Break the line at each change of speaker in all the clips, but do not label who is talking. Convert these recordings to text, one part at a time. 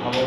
খাবার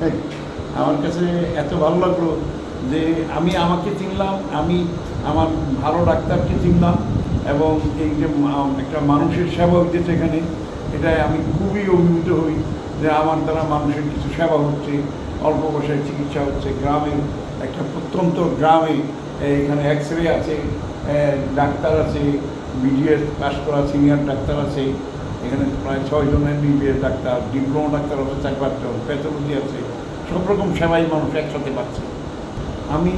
এই, আমার কাছে এত ভালো লাগল যে আমি আমাকে চিনলাম, আমি আমার ভালো ডাক্তারকে চিনলাম এবং এই যে একটা মানুষের সেবা হইতেছে এখানে, এটাই আমি খুবই অভিভূত হই যে আমার দ্বারা মানুষের কিছু সেবা হচ্ছে, অল্প বয়সের চিকিৎসা হচ্ছে। গ্রামে একটা প্রত্যন্ত গ্রামে এখানে এক্স রে আছে ডাক্তার আছে বিডিএস পাস করা সিনিয়র ডাক্তার আছে, এখানে প্রায় ছয়জন এমবিবিএস ডাক্তার ডিপ্লোমা ডাক্তার আছে, চার পাঁচজন প্যাথোলজি আছে। সব রকম সেবাই মানুষ একসাথে পাচ্ছে। আমি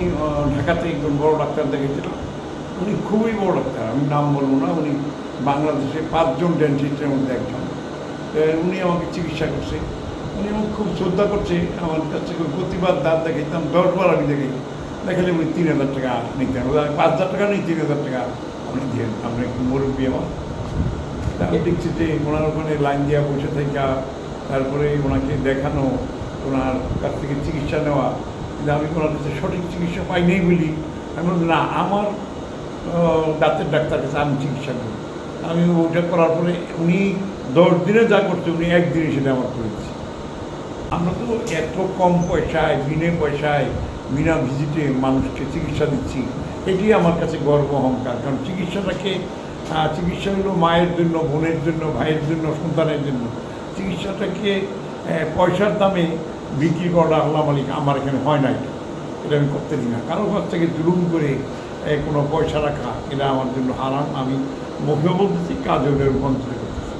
ঢাকাতে একজন বড় ডাক্তার দেখেছিলাম। উনি খুবই বড় ডাক্তার, আমি নাম বলব না, উনি বাংলাদেশে পাঁচজন ডেন্টিস্টের মধ্যে একজন। উনি আমাকে চিকিৎসা করছে। উনি আমাকে খুব শ্রদ্ধা করছে, আমার কাছ প্রতিবার দাঁত দেখাইতাম, দশবার আমি দেখাই দেখালে উনি তিন হাজার টাকা নিতেন পাঁচ হাজার টাকা নেই, তিন হাজার টাকা আপনি দিয়ে আপনি একটু মুরব্বী আমার। আমি দেখছি যে ওনার ওখানে লাইন দেওয়া বসে থাকা তারপরে ওনাকে দেখানো ওনার কাছ থেকে চিকিৎসা নেওয়া, কিন্তু আমি ওনার কাছে সঠিক চিকিৎসা পাই নেই বলি, আমি না, আমার দাঁতের ডাক্তার কাছে আমি চিকিৎসা করি আমি ওটা করার পরে উনি দশ দিনে যা করছে, উনি একদিনে সেটা আমার করেছি আমরা তো এত কম পয়সায়, বিনে পয়সায়, বিনা ভিজিটে মানুষকে চিকিৎসা দিচ্ছি, এটি আমার কাছে গর্ব অহংকার। কারণ চিকিৎসাটাকে চিকিৎসা হলো মায়ের জন্য, বোনের জন্য, ভাইয়ের জন্য, সন্তানের জন্য। চিকিৎসাটাকে পয়সার দামে বিক্রি করা আল্লাহ মালিক আমার এখানে হয় না এটা এটা আমি করতে দিই না। কারও কাছ থেকে জুলুম করে কোনো পয়সা রাখা এটা আমার জন্য হারাম। আমি মুখেও বলতেছি কাজেও রূপান্তরিত করতেছি।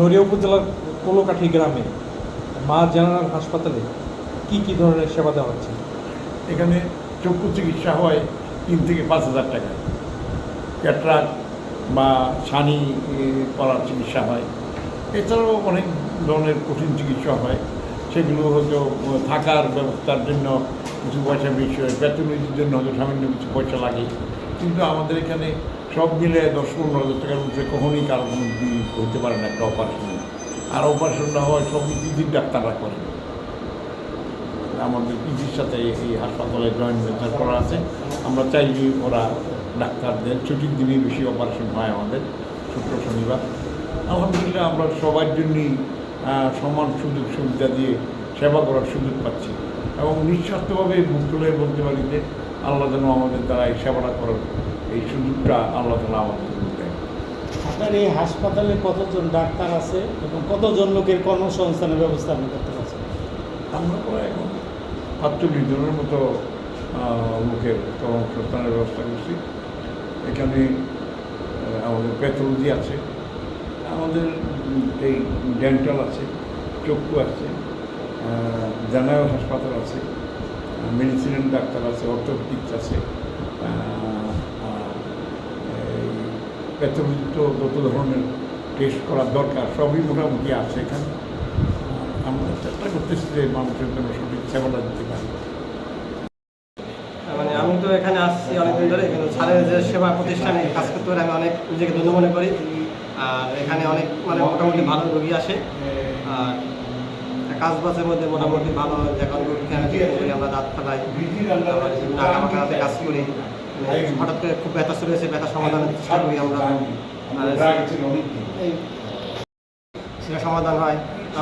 নড়িয়া উপজেলার কোলোকাঠি গ্রামে মা জেনারেল হাসপাতালে কি কি ধরনের সেবা দেওয়া হচ্ছে?
এখানে চক্ষু চিকিৎসা হয় তিন থেকে পাঁচ হাজার টাকা ক্যাটরাক বা ছানি করার চিকিৎসা হয়। এছাড়াও অনেক ধরনের কঠিন চিকিৎসা হয়, সেগুলো হয়তো থাকার ব্যবস্থার জন্য কিছু পয়সা বেশি হয় বেতনের জন্য হয়তো সামান্য কিছু পয়সা লাগে। কিন্তু আমাদের এখানে সব মিলে দশ পনেরো হাজার টাকার উপরে কখনই কারও কোনো বিল হতে পারে না একটা অপারেশনে আর অপারেশনটা হয় সব পিজির ডাক্তাররা করে। আমাদের পিজির সাথে এই হাসপাতালে জয়েন্ট ভেঞ্চার করা আছে। আমরা চাইলে ওরা ডাক্তারদের, ছুটির দিনে বেশি অপারেশন হয় আমাদের, শুক্র, শনিবার। আলহামদুলিল্লাহ আমরা সবার জন্যই সমান সুযোগ সুবিধা দিয়ে সেবা করার সুযোগ পাচ্ছি। এবং নিঃস্বার্থভাবে বুক তুলে বলতে পারি যে আল্লাহ যেন আমাদের দ্বারা এই সেবাটা করার এই সুযোগটা আল্লাহ তালা আমাদের দেয়
আপনার এই হাসপাতালে কতজন ডাক্তার আছে এবং কতজন লোকের কর্মসংস্থানের ব্যবস্থা আপনি করতে পারছেন?
আমরা প্রায় এখন সাতচল্লিশ জনের মতো লোকের কর্মসংস্থানের ব্যবস্থা করছি। এখানে আমাদের প্যাথোলজি আছে। আমাদের এই ডেন্টাল আছে, চক্ষু আছে জেনারেল হাসপাতাল আছে মেডিসিনের ডাক্তার আছে, অর্থোপেডিক্স আছে প্যাথোলজি তো যত ধরনের টেস্ট করার দরকার, সবই মোটামুটি আছে এখানে। আমরা চেষ্টা করতেছি যে মানুষের জন্য সঠিক সেবাটা দিতে পারি।
মানে আমি তো এখানে আসছি অনেকদিন ধরে, কিন্তু স্যারের যে সেবা প্রতিষ্ঠানে কাজ করতে পারে, আমি অনেক নিজেকে ধন্য মনে করি। এখানে অনেক মানে মোটামুটি ভালো রোগী আসে। আর কাজ বাজের মধ্যে মোটামুটি ভালো করি আমরা দাঁত ফেলাই আবার নাকা কাজ করি। হঠাৎ করে খুব ব্যথা শুরু হয়েছে, ব্যথা সমাধানের চেষ্টা করি আমরা। সেটা সমাধান হয়।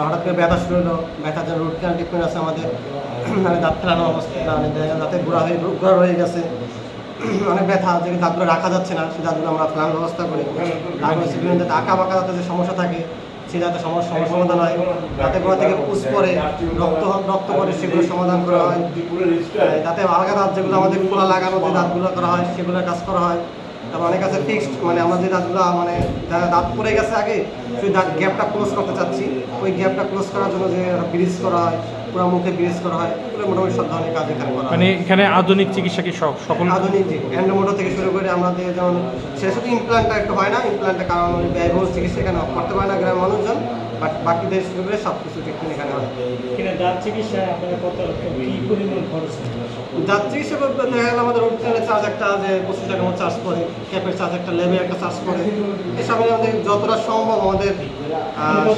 হঠাৎ করে ব্যথা শুরু হলো, ব্যথার জন্য রুট ক্যান ট্রিটমেন্ট আছে আমাদের। মানে দাঁত ফেলানো অবস্থা মানে দাঁতে গোড়া হয়ে, গোড়া রয়ে গেছে। অনেক ব্যথা যে দাঁতগুলো রাখা যাচ্ছে না। সেই দাঁতগুলো আমরা ফেলানোর ব্যবস্থা করি। তারপরে সে আঁকা বাঁকা দাঁতে যে সমস্যা থাকে, সেই দাঁতে সমস্যা সমাধান হয়। দাঁতে গোড়া থেকে পুষ পরে রক্ত রক্ত পরে সেগুলো সমাধান করা হয়। দাঁতে আলগা দাঁত যেগুলো আমাদের খোলা লাগানো যে দাঁতগুলো করা হয়, সেগুলো কাজ করা হয়। তারপর অনেক আছে ফিক্সড মানে আমরা যে দাঁতগুলো মানে দাঁত পড়ে গেছে আগে, সেই দাঁত গ্যাপটা ক্লোজ করতে চাচ্ছি। ওই গ্যাপটা ক্লোজ করার জন্য যে ব্রিজ করা হয় পুরো মুখে ব্রিজ করা হয় এগুলো মোটামুটি সব ধরনের কাজ এখানে করা
মানে এখানে আধুনিক চিকিৎসা কি সব সকল
আধুনিক যে অ্যান্ডোমোটো থেকে শুরু করে আমাদের যেমন সেটা শুধু ইমপ্লান্টটা একটু হয় না ইমপ্লান্টের কারণ ব্যয়বহুল চিকিৎসা এখানে করতে পারে না গ্রামের মানুষজন বাট বাকি দেশ শুরু করে সব কিছু ট্রিটমেন্ট এখানে হয়।
এখানে দাঁত চিকিৎসায় আপনার কত কি পরিমাণ খরচ?
যার চিকিৎসা করতে দেখা গেল আমাদের রোগীর চার্জ একটা যে পঁচিশ টাকা মতো চার্জ করে ক্যাপের চার্জ একটা লেবে একটা চার্জ করে এসব আমাদের যতটা সম্ভব আমাদের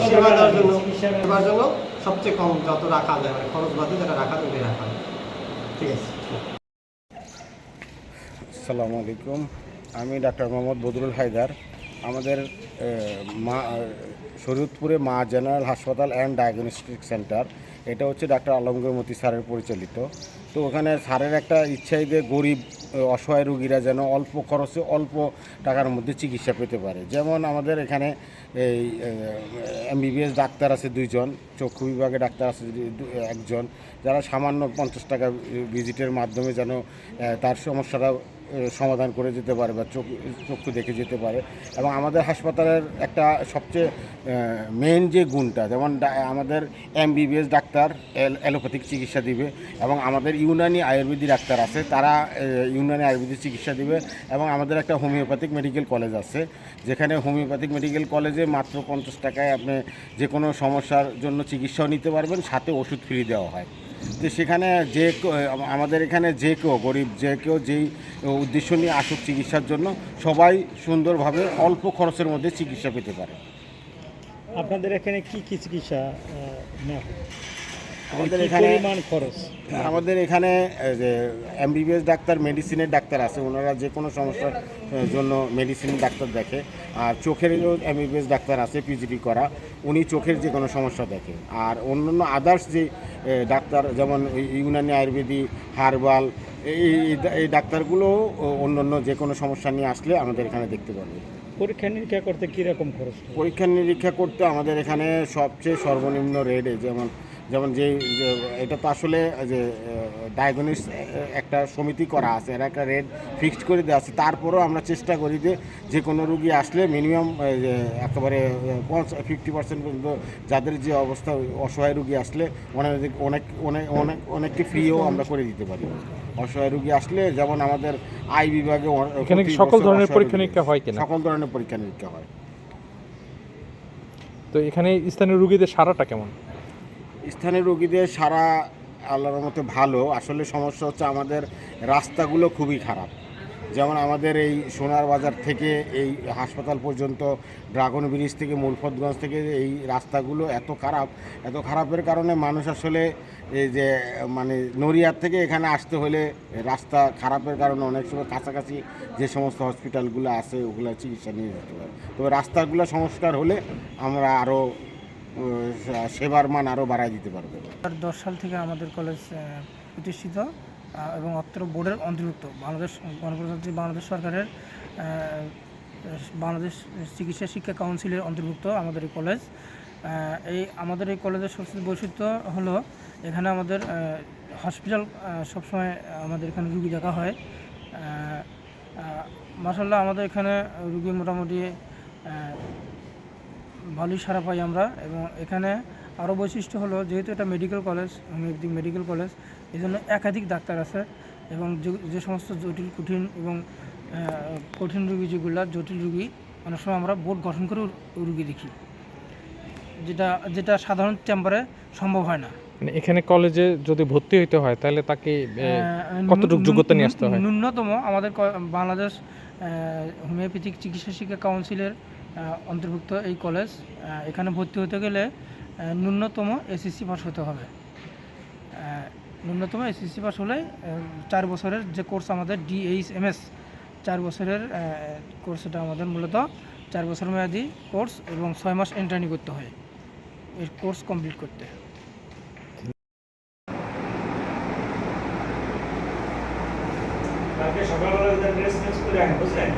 সেবা দেওয়ার জন্য সেবার জন্য। সবচেয়ে কম যত রাখা যায় মানে খরচ বাদে যেটা রাখা যায়, ওটাই রাখা ঠিক আছে।
আসসালামু আলাইকুম। আমি ডাক্তার মোহাম্মদ বদরুল হায়দার। আমাদের মা, শরীয়তপুরে মা জেনারেল হাসপাতাল অ্যান্ড ডায়াগনস্টিক সেন্টার। এটা হচ্ছে ডাক্তার আলমগীর মতি স্যারের পরিচালিত। তো ওখানে স্যারের একটা ইচ্ছাই যে গরিব অসহায় রোগীরা যেন অল্প খরচে অল্প টাকার মধ্যে চিকিৎসা পেতে পারে। যেমন আমাদের এখানে এই এমবিবিএস ডাক্তার আছে দুইজন, চক্ষু বিভাগে ডাক্তার আছে একজন, যারা সামান্য পঞ্চাশ টাকা ভিজিটের মাধ্যমে যেন তার সমস্যাটা সমাধান করে যেতে পারে বা চোখ, চক্ষু দেখে যেতে পারে। এবং আমাদের হাসপাতালের একটা সবচেয়ে মেন যে গুণটা, যেমন আমাদের এমবিবিএস ডাক্তার অ্যালোপ্যাথিক চিকিৎসা দিবে এবং আমাদের ইউনানি আয়ুর্বেদিক ডাক্তার আছে, তারা ইউনানি আয়ুর্বেদিক চিকিৎসা দিবে এবং আমাদের একটা হোমিওপ্যাথিক মেডিকেল কলেজ আছে, যেখানে হোমিওপ্যাথিক মেডিকেল কলেজে মাত্র পঞ্চাশ টাকায় আপনি যে কোনো সমস্যার জন্য চিকিৎসাও নিতে পারবেন, সাথে ওষুধ ফ্রি দেওয়া হয় তো সেখানে যে আমাদের এখানে যে কেউ গরিব, যে কেউ যেই উদ্দেশ্য নিয়ে আসুক চিকিৎসার জন্য, সবাই সুন্দরভাবে অল্প খরচের মধ্যে চিকিৎসা পেতে পারে
আপনাদের এখানে কি কি চিকিৎসা?
আমাদের এখানে
খরচ?
আমাদের এখানে যে এমবিবিএস ডাক্তার মেডিসিনের ডাক্তার আছে ওনারা যে কোনো সমস্যার জন্য মেডিসিন ডাক্তার দেখে। আর চোখেরও এমবিবিএস ডাক্তার আছে পিজিডি করা উনি চোখের যে কোনো সমস্যা দেখে। আর অন্যান্য আদার্স যে ডাক্তার যেমন ইউনানি আয়ুর্বেদিক হার্বাল এই এই- ডাক্তারগুলো অন্যান্য যে কোনো সমস্যা নিয়ে আসলে আমাদের এখানে দেখতে পারবে।
পরীক্ষা নিরীক্ষা করতে কীরকম খরচ?
পরীক্ষা নিরীক্ষা করতে আমাদের এখানে সবচেয়ে সর্বনিম্ন রেটে যেমন যেমন যে এটা তো আসলে যে ডায়াগনিস একটা সমিতি করা আছে। এরা একটা রেট ফিক্সড করে দেওয়া আছে। তারপরেও আমরা চেষ্টা করি যে যে কোনো রুগী আসলে মিনিমাম একেবারে ফিফটি পার্সেন্ট পর্যন্ত যাদের যে অবস্থা অসহায় রুগী আসলে অনেক অনেক অনেক অনেক অনেককে ফ্রিও আমরা করে দিতে পারি। অসহায় রুগী আসলে যেমন আমাদের আই বিভাগে
এখানে সকল ধরনের পরীক্ষা নিরীক্ষা হয় কিনা?
সকল ধরনের পরীক্ষা নিরীক্ষা হয়।
তো এখানে স্থানীয় রুগীদের সারাটা কেমন?
স্থানীয় রোগীদের সারা আল্লাহর মতে ভালো। আসলে সমস্যা হচ্ছে আমাদের রাস্তাগুলো খুবই খারাপ। যেমন আমাদের এই সোনার বাজার থেকে এই হাসপাতাল পর্যন্ত, ড্রাগন ব্রিজ থেকে, মুলফতগঞ্জ থেকে এই রাস্তাগুলো এত খারাপ, এত খারাপের কারণে মানুষ আসলে এই যে মানে নড়িয়ার থেকে এখানে আসতে হলে রাস্তা খারাপের কারণে অনেক সময় কাছাকাছি যে সমস্ত হসপিটালগুলো আছে ওগুলো চিকিৎসা নিয়ে যেতে পারে তবে রাস্তাগুলো সংস্কার হলে আমরা আরও সেবার মান আরও বাড়ায় দিতে পারবে।
দশ সাল থেকে আমাদের কলেজ প্রতিষ্ঠিত এবং অত্র বোর্ডের অন্তর্ভুক্ত। বাংলাদেশ গণপ্রজাতন্ত্রী বাংলাদেশ সরকারের বাংলাদেশ চিকিৎসা শিক্ষা কাউন্সিলের অন্তর্ভুক্ত আমাদের এই কলেজ এই আমাদের এই কলেজের সবচেয়ে বৈশিষ্ট্য হলো এখানে আমাদের হসপিটাল সবসময় আমাদের এখানে রুগী দেখা হয়। মাসাল্লাহ আমাদের এখানে রুগী মোটামুটি ভালোই সারা পাই আমরা এবং এখানে আরও বৈশিষ্ট্য হলো যেহেতু এটা medical college homeopathic medical college এই জন্য একাধিক ডাক্তার আছে এবং যে- সমস্ত জটিল কঠিন এবং কঠিন রুগী যেগুলো জটিল রুগী অনেক সময় আমরা বোর্ড গঠন করে রুগী দেখি। যেটা যেটা সাধারণ চেম্বারে সম্ভব হয় না।
মানে এখানে কলেজে যদি ভর্তি হইতে হয় তাহলে তাকে কতটুকু যোগ্যতা নিয়ে আসতে হয়?
ন্যূনতম আমাদের বাংলাদেশ হোমিওপ্যাথিক চিকিৎসা শিক্ষা কাউন্সিলের অন্তর্ভুক্ত এই কলেজ এখানে ভর্তি হতে গেলে ন্যূনতম এসএসসি পাস হতে হবে। ন্যূনতম এসএসসি পাস হলে চার বছরের যে কোর্স আমাদের ডিএইচএমএস চার বছরের কোর্স এটা আমাদের মূলত চার বছর মেয়াদি কোর্স এবং ছয় মাস এন্ট্রানি করতে হয় এই কোর্স কমপ্লিট করতে।
সকালবেলা ড্রেস চেঞ্জ করে বুঝলেন?